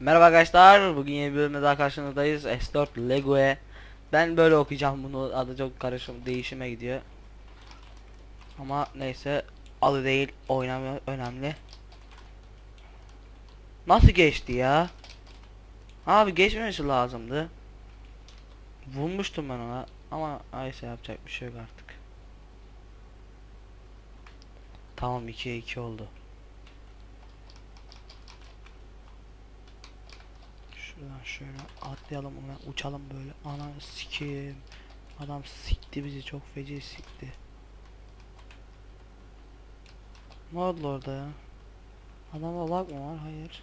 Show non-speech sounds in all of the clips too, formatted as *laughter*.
Merhaba arkadaşlar. Bugün yeni bir bölümde daha karşınızdayız. S4 Lego'ye. Ben böyle okuyacağım bunu. Adı çok karışım değişime gidiyor. Ama neyse adı değil oynamıyor önemli. Nasıl geçti ya? Abi geçmemesi lazımdı. Vurmuştum ben ona ama neyse yapacak bir şey yok artık. Tamam 2'ye 2 oldu. Şuradan şöyle atlayalım ona uçalım böyle. Ana sikim. Adam sikti bizi çok feci sikti. Ne oldu orada ya? Adamda lag mı var? Hayır.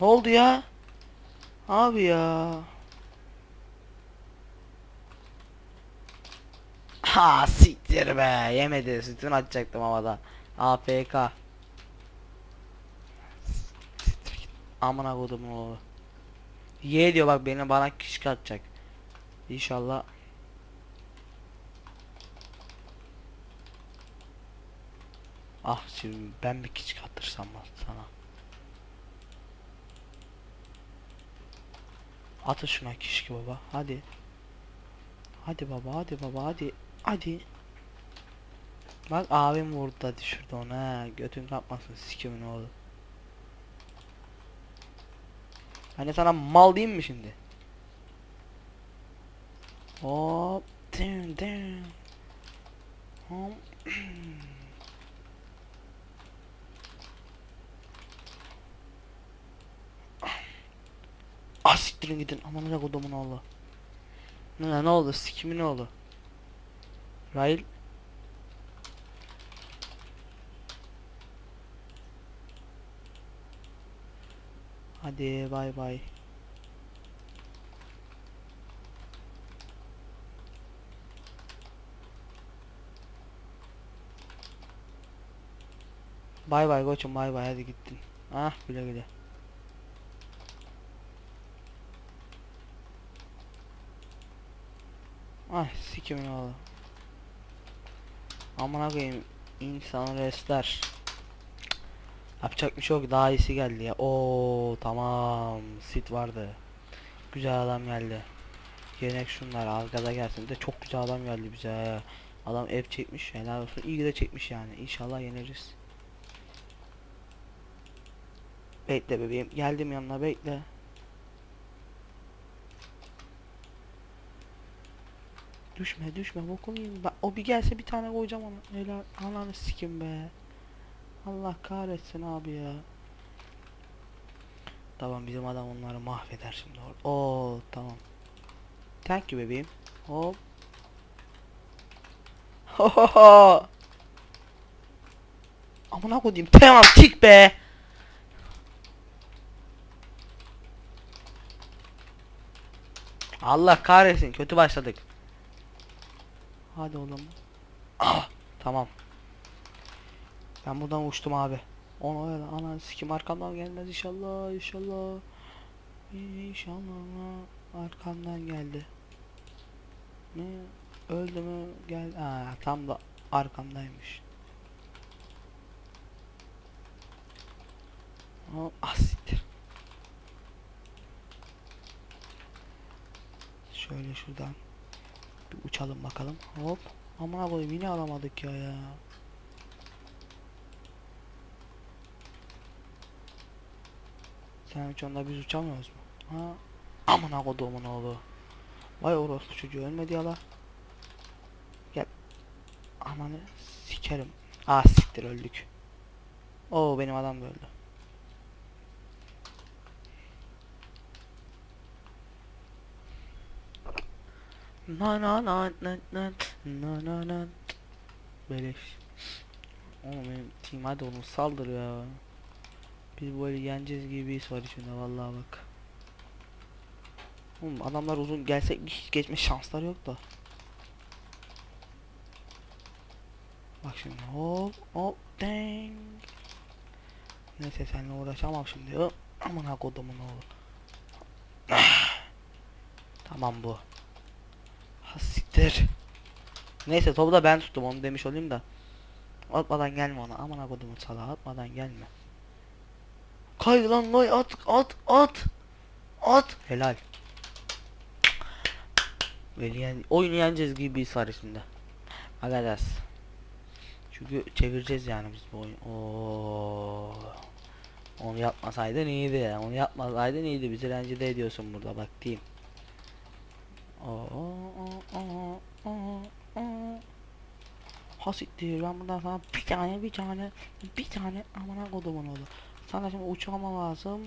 Ne oldu ya? Abi ya. Ha siktir be. Yemedi. Sütün atacaktım havada. AFK. Siktir git. Amına kodumun oğlu. Ye diyor bak beni bana kişi atacak. İnşallah. Ah şimdi ben bir kişi attırsam mı sana. Atı şuna kişi baba hadi. Hadi baba hadi baba hadi. Hadi. Bak abim vurdu da düşürdü onu ha. Götün kapmasın sikimin oğlu. Hani sana mal diyeyim mi şimdi? Hop. Dın dın. Hop. Ah siktirin gidin. Aman ne kodumun oğlu. Ne, ne oldu? Sikimin oldu? Rail. Hadi bay bay. Bay bay koçum bay bay hadi gittin. Ah güle güle. Ay sikimin oğlu. Amına koyayım insan restler. Yapacak bir şey yok daha iyisi geldi ya. Oo tamam sit vardı. Güzel adam geldi. Yenek şunlar arkada gelsin de çok güzel adam geldi bize. Adam ev çekmiş helal olsun iyi de çekmiş yani İnşallah yeneriz. Bekle bebeğim geldim yanına bekle. Düşme düşme bokum yiyeyim. Bak o bir gelse bir tane koyacağım ona. Helal ananı sikim be. Allah kahretsin abi ya. Tamam bizim adam onları mahveder şimdi. Oo tamam. Thank you bebeğim. Hop. Hohoho. *laughs* Amına koyayım. Tamam tik be. Allah kahretsin kötü başladık. Hadi oğlum. Ah, tamam. Ben buradan uçtum abi. Onu öyle ana sikim arkamdan gelmez inşallah inşallah. İnşallah arkamdan geldi. Ne öldü mü gel Aa, tam da arkamdaymış. Hop ah. Şöyle şuradan bir uçalım bakalım. Hop. Aman koyayım yine alamadık ya ya. Sen hiç onda biz uçamıyoruz mu? Ha? Aman koduğumun oğlu. Vay orospu çocuğu ölmedi ya la. Gel. Amanı sikerim. Ah siktir öldük. Oo benim adam da öldü. Na na na na na na na na Beleş. Oğlum benim team hadi oğlum saldır ya. Biz böyle yeneceğiz gibi bir his var içinde vallahi bak. Oğlum adamlar uzun gelse hiç geçme şansları yok da. Bak şimdi hop hop ding. Neyse seninle uğraşamam şimdi. Hop. Aman ha kodumun oğlu. *sighs* tamam bu. Ha siktir. Neyse topu da ben tuttum onu demiş olayım da. Atmadan gelme ona. Aman ha kodumun salağı atmadan gelme. Kaydı lan kay at at at. At. Helal. Yani oyunu yeneceğiz gibi bir var içinde. Agadas. Çünkü çevireceğiz yani biz bu oyunu. Oo. Onu yapmasaydın iyiydi. Onu yapmasaydın iyiydi. Bizi rencide ediyorsun burada bak diyeyim. Oo, oo, oo, oo, oo. Ha siktir ben buradan sana bir tane bir tane bir tane amına kodumun oğlu. Sana şimdi uçmam lazım.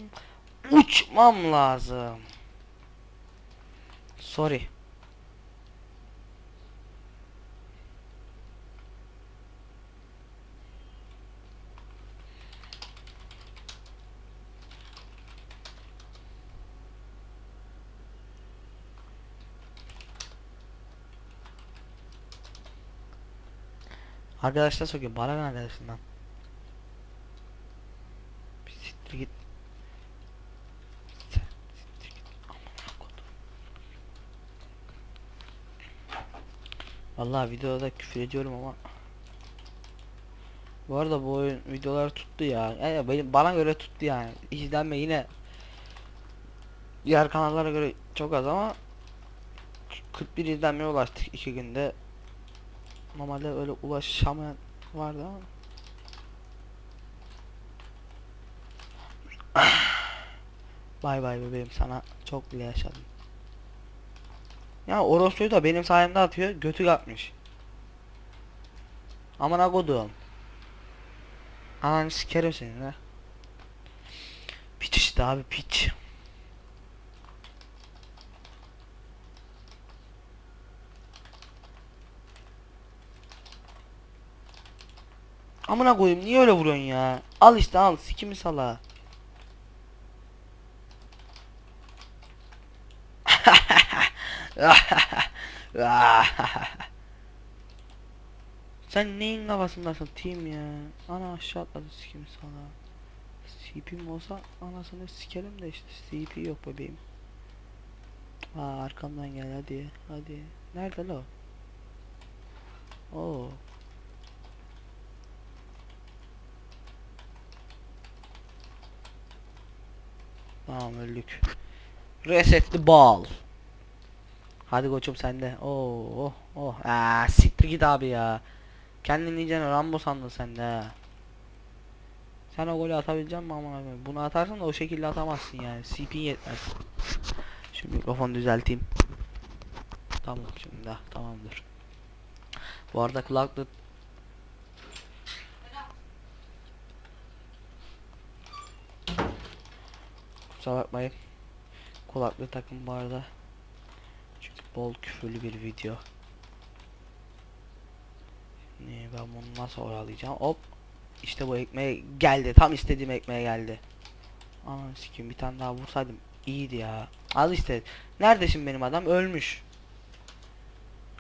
Uçmam lazım. Sorry. Arkadaşlar sokuyor. Bana ne arkadaşından? Bir siktir git. Vallahi videoda küfür ediyorum ama Bu arada bu oyun videolar tuttu ya. Yani benim bana göre tuttu yani. İzlenme yine diğer kanallara göre çok az ama 41 izlenmeye ulaştık iki günde. Normalde öyle ulaşamayan vardı ama. *sighs* Bay bay bebeğim sana çok bile yaşadım. Ya orospuyu da benim sayemde atıyor götü yapmış. Amına kodum. Ananı sikerim seni ha. Piç işte abi piç. Amına koyayım niye öyle vuruyorsun ya? Al işte al sikimi sala. Sen neyin kafasındasın team ya? Ana aşağı atladı sikimi sala. CP'm olsa anasını sikerim de işte CP yok bebeğim. Aa arkamdan gel hadi hadi. Nerede lo? Oo. Tamam öldük. Resetli bal. Hadi koçum sende. Oo oh oh. Aa siktir git abi ya. Kendini iyice Rambo sandın sen de. Sen o golü atabilecek misin amına koyayım? Bunu atarsan da o şekilde atamazsın yani. CP yetmez. Şu mikrofonu düzelteyim. Tamam şimdi ah, tamamdır. Bu arada kulaklık Kusura bakmayın. Kulaklık takım bu arada. Bol küfürlü bir video. Ne ben bunu nasıl oyalayacağım? Hop. İşte bu ekmeğe geldi. Tam istediğim ekmeğe geldi. Aman sikim bir tane daha vursaydım iyiydi ya. Al işte. Nerede şimdi benim adam? Ölmüş.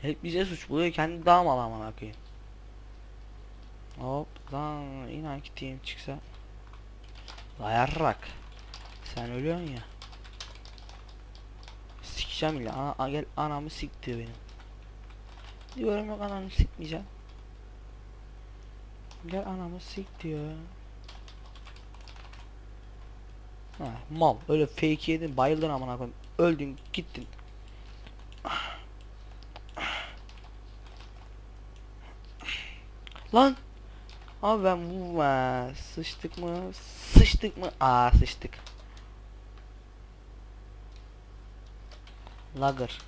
Hep bize suç buluyor. Kendi daha mal akıyım. Hop lan inan ki team çıksa. Dayarrak. Sen ölüyorsun ya. Sikeceğim ile. Ana, a- gel anamı sik diyor benim. Diyorum yok ananı sikmeyeceğim. Gel anamı sik diyor. Ha, mal öyle fake yedin bayıldın amına koyayım. Öldün gittin. Lan Abi ben vurma sıçtık mı sıçtık mı aa sıçtık Lager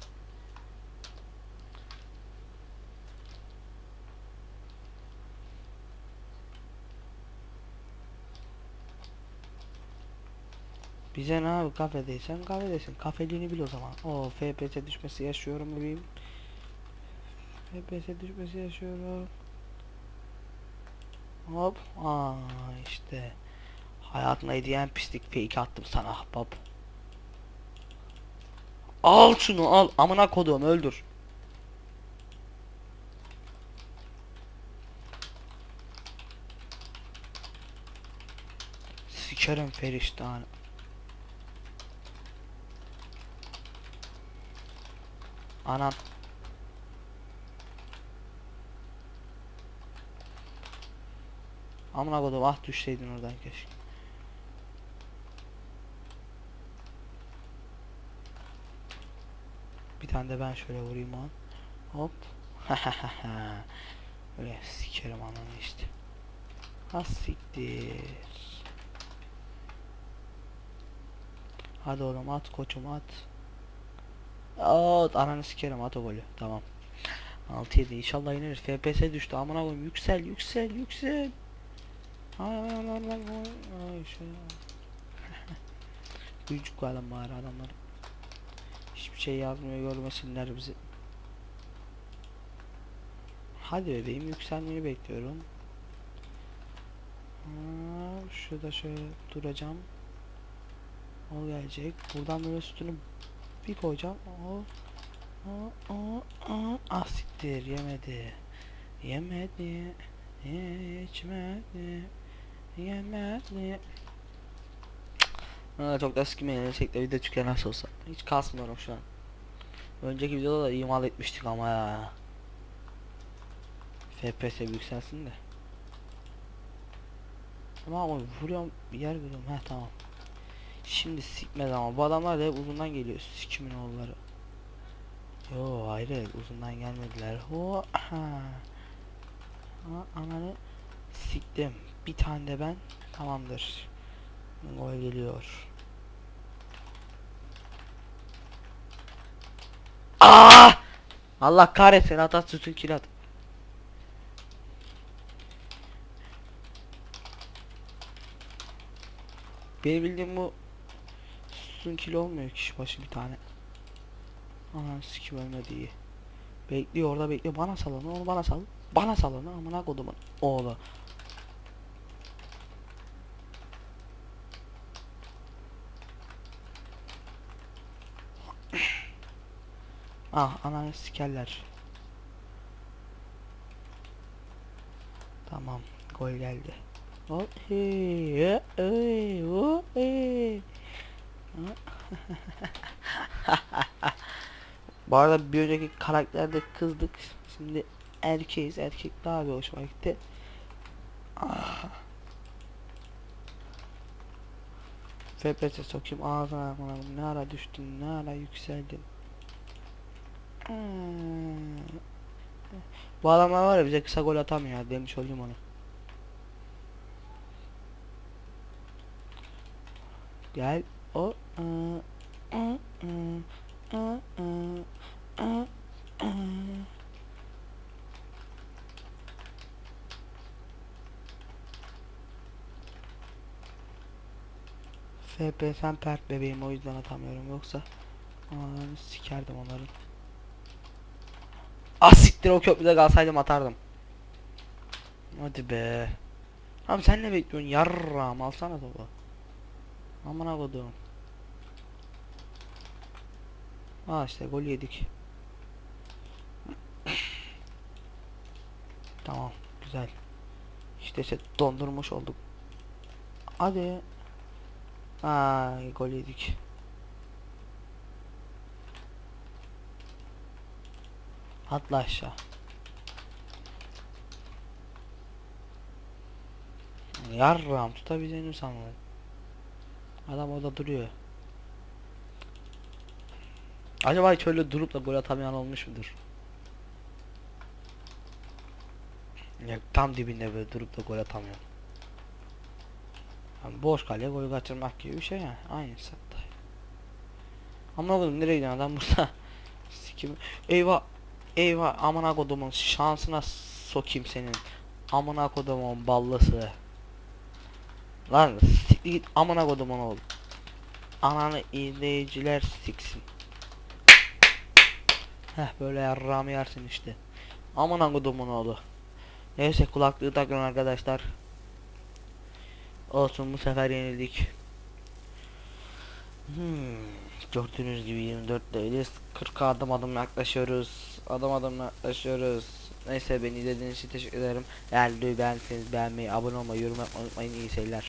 Bize ne abi kafedeysen kafedesin. Kafeliğini bil o zaman. O FPS düşmesi yaşıyorum bebeğim. FPS düşmesi yaşıyorum. Hop. Aa işte. Hayatına hediyen pislik fake attım sana ahbap. Al şunu al. Amına kodum öldür. Sikerim feriştahını. Anan. Amına kodum ah düşseydin oradan keşke. Tane de ben şöyle vurayım on. Hop. *laughs* Öyle sikerim ananı işte. Ha siktir. Hadi oğlum at koçum at. At ananı sikerim at o golü. Tamam. 6-7 inşallah ineriz. FPS düştü amına koyayım. Yüksel yüksel yüksel. Ay ay ay ay ay ay şey. Büyücük alın bari adamlar. Hiçbir şey yazmıyor görmesinler bizi. Hadi bebeğim yükselmeyi bekliyorum. Ha, şurada şöyle duracağım. O gelecek. Buradan böyle sütünü bir koyacağım. O o o o ah siktir yemedi. Yemedi. İçmedi. Yemedi. Ha, çok da sikmeyin. Çekti video çıkıyor nasıl olsa. Hiç kasmıyorum şu an. Önceki videoda da imal etmiştik ama ya. FPS yükselsin de. Ama ama vuruyorum yer görüyorum. Heh tamam. Şimdi sikmez ama bu adamlar da hep uzundan geliyor. Sikimin oğulları. Yo hayır uzundan gelmediler. Ho ha. Ha, ananı siktim. Bir tane de ben tamamdır. Gol geliyor. Aa! Allah kahretsin at at sütün kilat. Benim bildiğim bu sütun kilo olmuyor kişi başı bir tane. Anam sikim ölmedi iyi. Bekliyor orada bekliyor. Bana sal onu, bana sal. Bana sal onu amına kodumun oğlu. Ah ananı sikerler. Tamam gol geldi. Hop hey hey hop, hey. *laughs* Bu arada bir önceki karakterde kızdık. Şimdi erkeğiz. Erkek daha bir hoşuma gitti. Ah. FPS sokayım ağzına. Ne ara düştün, ne ara yükseldin. Hmm. Bu adamlar var ya bize kısa gol atamıyor demiş olayım onu. Gel o ı, ı, ı, ı, ı, ı, ı. FP sen pert bebeğim o yüzden atamıyorum yoksa Ananı sikerdim onların. Ah siktir o köprüde kalsaydım atardım. Hadi be. Abi sen ne bekliyorsun yarram alsana topu. Amına kodum. Aa işte gol yedik. *clears throat* tamam güzel. İşte işte dondurmuş olduk. Hadi. Aa gol yedik. Atla aşağı. Yarram tutabileceğini sanmadım. Adam orada duruyor. Acaba hiç öyle durup da gol atamayan olmuş mudur? Ya tam dibinde böyle durup da gol atamıyor. Yani boş kaleye gol kaçırmak gibi bir şey yani. Aynı sattı. Anlamadım nereye gidiyor adam burada? *laughs* Sikim. Eyvah. Eyvah amına kodumun şansına sokayım senin. Amına kodumun ballısı. Lan siktir git amına kodumun oğlu. Ananı izleyiciler siksin. Heh böyle yarrağımı yersin işte. Amına kodumun oğlu. Neyse kulaklığı takın arkadaşlar. Olsun bu sefer yenildik. Hmm, gördüğünüz gibi 24 değiliz. 40 adım adım yaklaşıyoruz. Adım adım yaklaşıyoruz. Neyse beni izlediğiniz için teşekkür ederim. Eğer videoyu beğendiyseniz beğenmeyi, abone olmayı, yorum yapmayı unutmayın. İyi seyirler.